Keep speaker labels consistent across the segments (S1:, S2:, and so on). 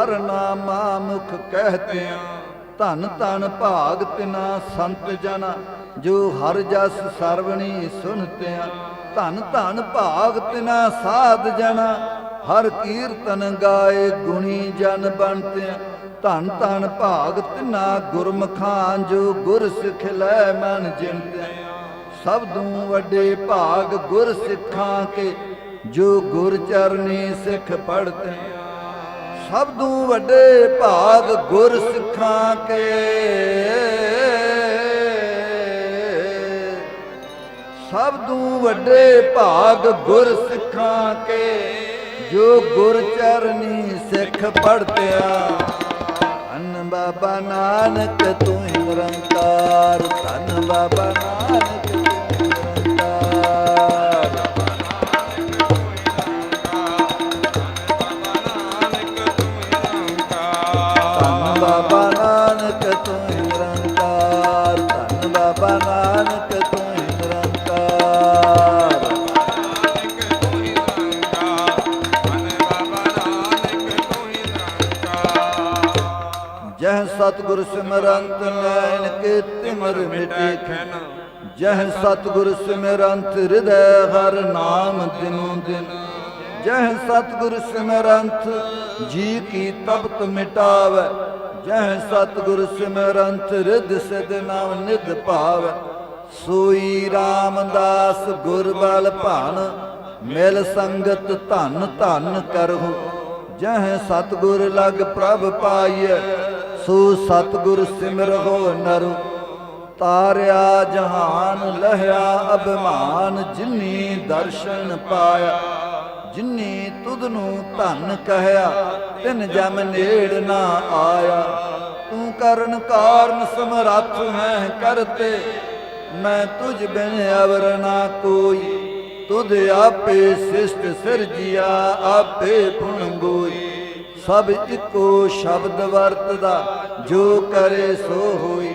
S1: ਹਰ ਨਾਮਾ ਮੁਖ ਕਹਤੇ ਧੰਨ ਧੰਨ ਭਾਗ ਤਿਨਾ ਸੰਤ ਜਨਾ, ਜੋ ਹਰ ਜਸ ਸਰਵਣੀ ਸੁਨਤੇ ਧੰਨ ਧਨ ਭਾਗ ਤਿਨਾ ਸਾਧ ਜਨਾ, ਹਰ ਕੀਰਤਨ ਗਾਏ ਗੁਣੀ ਜਨ ਬਣਤੇ ਧੰਨ ਧੰਨ ਭਾਗ ਤਿਨਾ ਗੁਰਮਖਾਂ ਜੋ ਗੁਰ ਸਿਖ ਲੈ ਮਨ ਜਿਨਤ ਸਭ ਤੋਂ ਵੱਡੇ ਭਾਗ ਗੁਰ ਸਿੱਖਾਂ ਕੇ, ਜੋ ਗੁਰ ਚਰਨੀ ਸਿੱਖ ਪੜਤੇ ਸਭ ਤੋਂ ਵੱਡੇ ਭਾਗ ਗੁਰ ਸਿੱਖਾਂ ਕੇ। ਸਬਦੋਂ ਵੱਡੇ ਭਾਗ ਗੁਰ ਸਿੱਖਾਂ ਕੇ, ਜੋ ਗੁਰ ਚਰਨੀ ਸਿੱਖ ਪੜਤਿਆ ਧੰਨ ਬਾਬਾ ਨਾਨਕ ਤੂੰ ਨਿਰੰਕਾਰ ਧੰਨ ਬਾਬਾ ਨਾਨਕ ਨੈਣ ਤਿਮਰ ਮਿਟੇ ਜਹ ਸਤਿਗੁਰ ਸਿਮਰੰਤ ਹਿਰਦੈ ਹਰ ਨਾਮ ਦਿਨੋ ਦਿਨ। ਜਹ ਸਤਿਗੁਰ ਸਿਮਰੰਤ ਜੀ ਕੀ ਤਪਤ ਮਿਟਾਵੈ। ਜਹ ਸਤਿਗੁਰ ਸਿਮਰੰਤ ਰਿਧ ਸਿਧ ਨਾਮ ਨਿਧ ਭਾਵੈ। ਸੋਈ ਰਾਮਦਾਸ ਗੁਰਬਲ ਭਾਨ, ਮਿਲ ਸੰਗਤ ਧਨ ਧਨ ਕਰਹੁ। ਜਹ ਸਤਿਗੁਰ ਲਗ ਪ੍ਰਭ ਪਾਈਐ, ਸੋ ਸਤਿਗੁਰ ਸਿਮਰਹੁ ਨਰੁ ਤਾਰਿਆ ਜਹਾਨ ਲਹਿਆ, ਅਭਿਮਾਨ ਜਿਨੀ ਦਰਸ਼ਨ ਪਾਇਆ। ਜਿਨੀ ਤੁਧ ਨੂੰ ਧਨ ਕਹਿਆ, ਤਿਨ ਜਮ ਨੇੜ ਨਾ ਆਇਆ। ਤੂੰ ਕਰਨ ਕਾਰਨ ਸਮਰੱਥ ਹੈ ਕਰਤੇ, ਮੈਂ ਤੁਝ ਬਿਨ ਅਵਰ ਨਾ ਕੋਈ। ਤੁਧ ਆਪੇ ਸਿਸ਼ਟ ਸਿਰਜਿਆ, ਆਪੇ ਗੁਣ ਗੋਈ ਸਭ ਇੱਕੋ ਸ਼ਬਦ ਵਰਤਦਾ, ਜੋ ਕਰੇ ਸੋ ਹੋਈ।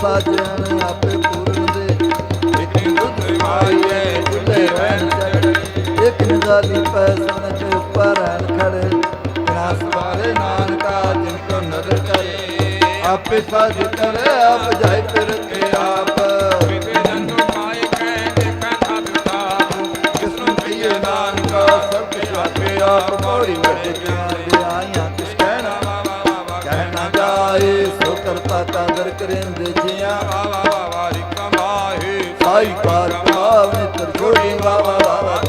S1: ਸਾਜਣ ਆਪੇ ਪੂਰਨ ਦੇ ਇੱਕ ਦੁੱਧ ਖਾਈਏ ਦੁੱਲੇ ਰਹਿਣ ਚੜ ਇੱਕ ਨਿਗਾਲੀ ਪੈਸਣ ਚ ਉੱਪਰ ਖੜੇ ਬਿਨਾ ਸਵਾਰੇ ਨਾਨਕਾ ਜਿਨ ਕੋ ਨਦਰ ਕਰੇ ਆਪੇ ਸਾਜ ਕਰੇ ਆਪ ਜਾਇ ਫਿਰ ਕੇ ਕਹਿਣਾ ਜਾਏ ਸੋ ਕਰਤਾ ਕਾਦਰ ਕਰਿੰਦ ਜਿਆ। ਸਾਈ ਕਾਰ ਭਾਵ ਨਿਤਰ ਛੋੜੀ ਵਾਵਾ ਵਾਵਾ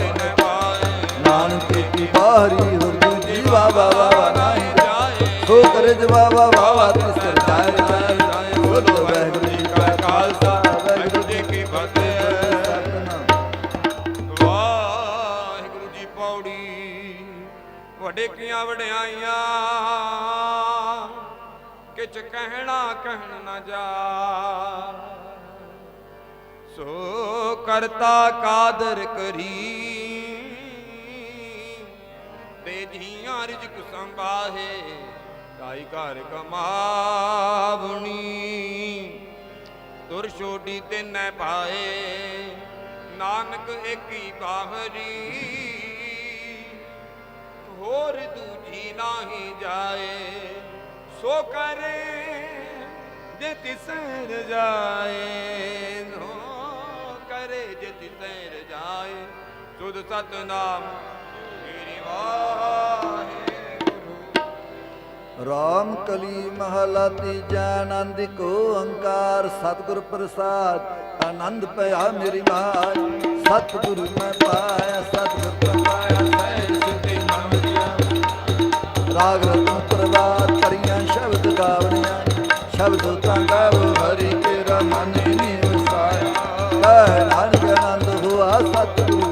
S1: ਨਾਨਕ ਕੀ ਬਾਹਰੀ ਹੋਰ ਦੂਜੀ ਬਾਬਾ ਬਾਬਾ ਨਾਹੀ
S2: ਜਾਏ।
S1: ਸੋ ਕਰੇ ਜਵਾਬਾ ਬਾਬਾ ਤਿਸ ਕਰ ਜਾਏ ਜਾਏ
S2: ਜਾਏ ਬੋਲੋ ਵਾਹਿਗੁਰੂ ਜੀ ਕਾ ਖਾਲਸਾ ਵਾਹਿਗੁਰੂ ਜੀ ਕੀ ਫਤਿਹ।
S1: ਸਤਿਨਾਮ
S2: ਵਾਹਿਗੁਰੂ ਜੀ ਪੌੜੀ, ਵੱਡੇ ਕੀਆਂ ਵਡਿਆਈਆਂ। ਕਿਛ ਕਹਿਣਾ ਕਹਿਣ ਨਾ ਜਾ। ਸੋ ਕਰਤਾ ਕਾਦਰ ਕਰੀ। ਤੇ ਜੀਆਂ ਰਿਜਕ ਸੰਭਾਹੇ ਤਾਈ ਘਰ ਕਮਾਵਣੀ। ਤੁਰ ਛੋਡੀ ਤੇ ਨੈ ਪਾਏ ਨਾਨਕ ਏਕੀ ਬਾਹਰੀ। ਹੋਰ ਦੂਜੀ ਨਾਹੀ ਜਾਏ ਸੋ ਕਰੇ ਜੇ ਤਿਸਰ ਜਾਏ ਸੋ ਕਰੇ ਜੇ ਤਿਸਰ ਜਾਏ ਸੁਧ ਸਤਨਾਮ ਮੇਰੀ ਵਾਹਿਗੁਰੂ।
S1: ਰਾਮ ਕਲੀ ਮਹਲਾ ਤੀਜਾ ਆਨੰਦ ਕੋ ਓੰਕਾਰ ਸਤਿਗੁਰ ਪ੍ਰਸਾਦ, ਆਨੰਦ ਪਿਆ ਮੇਰੀ ਮਾਈ ਸਤਿਗੁਰੂ ਮੈਂ ਪਾਇਆ, ਸਤਿਗੁਰ ਮੈਂ ਪਾਇਆ, ਸਹਿਜ ਸਿੱਧੀ ਮਨ ਰਾਗ ਰਤਨ ਸ਼ਬਦ ਤਾਂ ਗਾਵ ਹਰੀ ਕੇ ਰਮਨ ਨੀ ਵਸਾਇਆ ਕਹਿ ਨਾਨਕ ਆਨੰਦ ਹੋਆ ਸਤਿਗੁਰੂ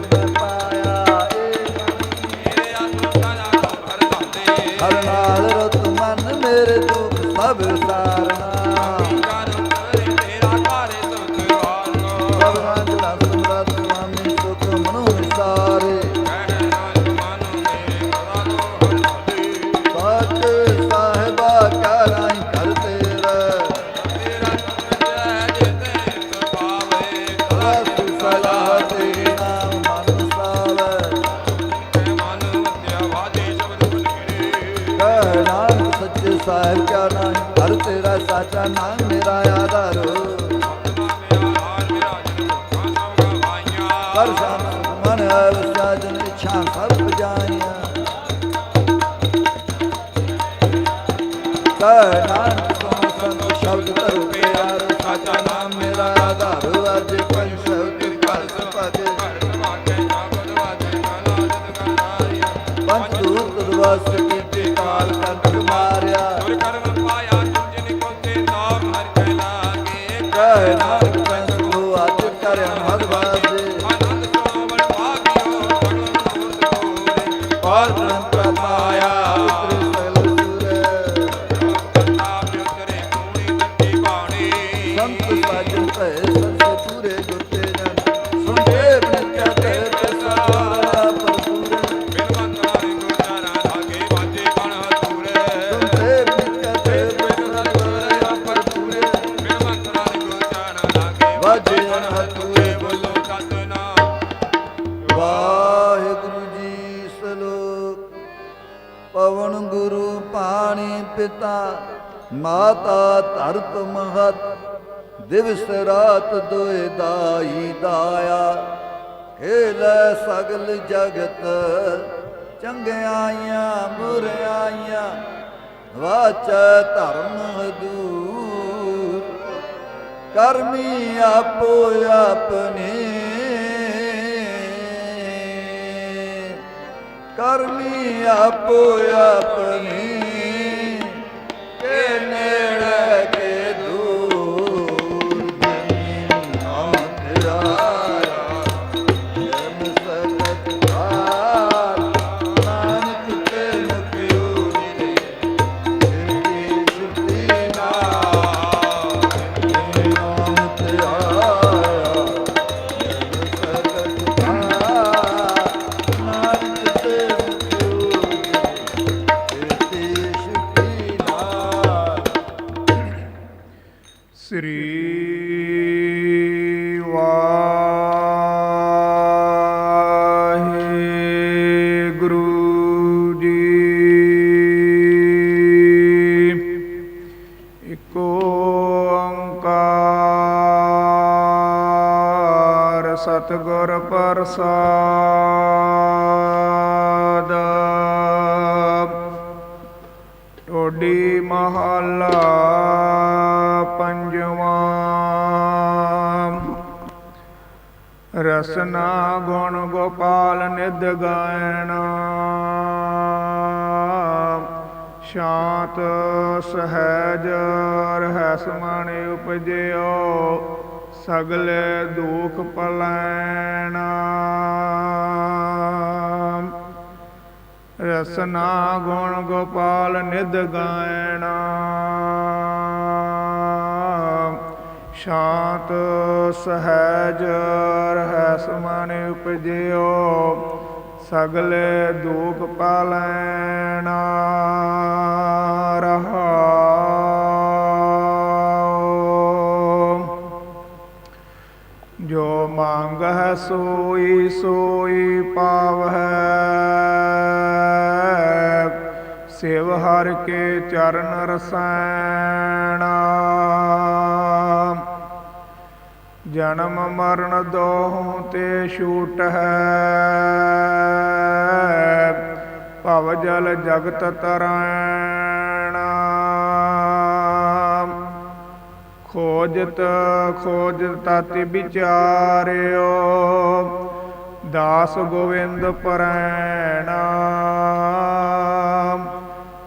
S2: ਤੇਰਾ
S1: ਸਾਚਾ ਨਾਮ ਮੇਰਾ ਆਧਾਰੋ ਕਰ ਮਨ ਅਵਸਾ ਇੱਛਾ ਸਭ ਜਾਈਆਂ ਕਹਿ ਮਾਤਾ ਧਰਤ ਮਹਤ, ਦਿਵਸ ਰਾਤ ਦੋਏ ਦਾਈ ਦਾਇਆ। ਖੇਲੇ ਸਗਲ ਜਗਤ, ਚੰਗਿਆਈਆਂ ਬੁਰਿਆਈਆਂ ਵਾਚ ਧਰਮ ਹਦੂਰ। ਕਰਮੀ ਆਪੋ ਆਪਣੇ। ਕਰਮੀ ਆਪੋ ਆਪਣੇ। ਕੇ
S3: ਸ੍ਰੀ ਵਾਹਿਗੁਰੂ ਜੀ। ਇਕ ਓੰਕਾਰ ਸਤਿਗੁਰ ਪ੍ਰਸਾਦ। ਟੋਡੀ ਮਹੱਲਾ ਰਸਨਾ ਗੁਣ ਗੋਪਾਲ ਨਿਦ ਗਾਇਣਾ। ਸ਼ਾਂਤ ਸਹਿਜ ਰਹਿ ਸਮਾਣੇ ਉਪਜਿਓ, ਸਗਲੇ ਦੁਖ ਪਲੈਣਾ। ਰਸਨਾ ਗੁਣ ਗੋਪਾਲ ਨਿਦ ਗਾਇਣਾ। ਸ਼ਾਂਤ ਸਹਿਜ ਰਹਿ ਸਮਾਨੇ ਉਪਜਿਓ, ਸਗਲੇ ਦੁਖ ਪਾਲੈਣਾ ਰਹਾਉ ਜੋ ਮੰਗਹਿ ਸੋਈ ਸੋਈ ਪਾਵਹਿ, ਸਿਵ ਹਰ ਕੇ ਚਰਨ ਰਸੈਣਾ। ਜਨਮ ਮਰਨ ਦੋਹੋਂ ਤੇ ਛੂਟ ਹੈ। ਭਵ ਜਲ ਜਗਤ ਤਰੈਣਾ। ਖੋਜਤ ਖੋਜਤ ਤਤਿ ਵਿਚਾਰਿਓ, ਦਾਸ ਗੋਵਿੰਦ ਪਰੈਣਾ।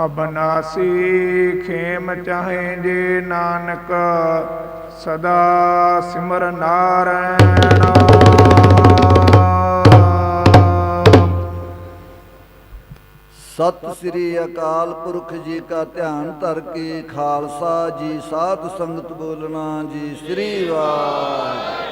S3: ਅਬਨਾਸੀ ਖੇਮ ਚਾਹੇ ਜੇ ਨਾਨਕ, ਸਦਾ ਸਿਮਰ ਨਾਰਾਇਣਾ।
S1: ਸਤਿ ਸ੍ਰੀ ਅਕਾਲ ਪੁਰਖ ਜੀ ਕਾ ਧਿਆਨ ਧਰ ਕੇ ਖਾਲਸਾ ਜੀ, ਸਾਧ ਸੰਗਤ ਬੋਲਣਾ ਜੀ, ਸ੍ਰੀ ਵਾਹਿਗੁਰੂ।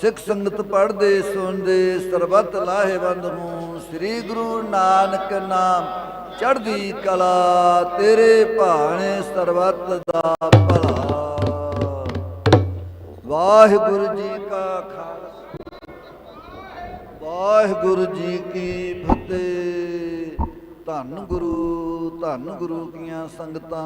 S1: ਸਿੱਖ ਸੰਗਤ ਪੜ੍ਹਦੇ, ਸੁਣਦੇ, ਸਰਬਤ ਲਾਹੇਵੰਦ ਨੂੰ ਸ੍ਰੀ ਗੁਰੂ ਨਾਨਕ ਨਾਮ ਚੜ੍ਹਦੀ ਕਲਾ ਤੇਰੇ ਭਾਣੇ ਸਰਬਤ ਦਾ ਭਲਾ। ਵਾਹਿਗੁਰੂ ਜੀ ਕਾ ਖਾਲਸਾ। ਵਾਹਿਗੁਰੂ ਜੀ ਕੀ ਫਤਿਹ। ਧੰਨ ਗੁਰੂ ਧੰਨ ਗੁਰੂ ਕੀਆਂ ਸੰਗਤਾਂ।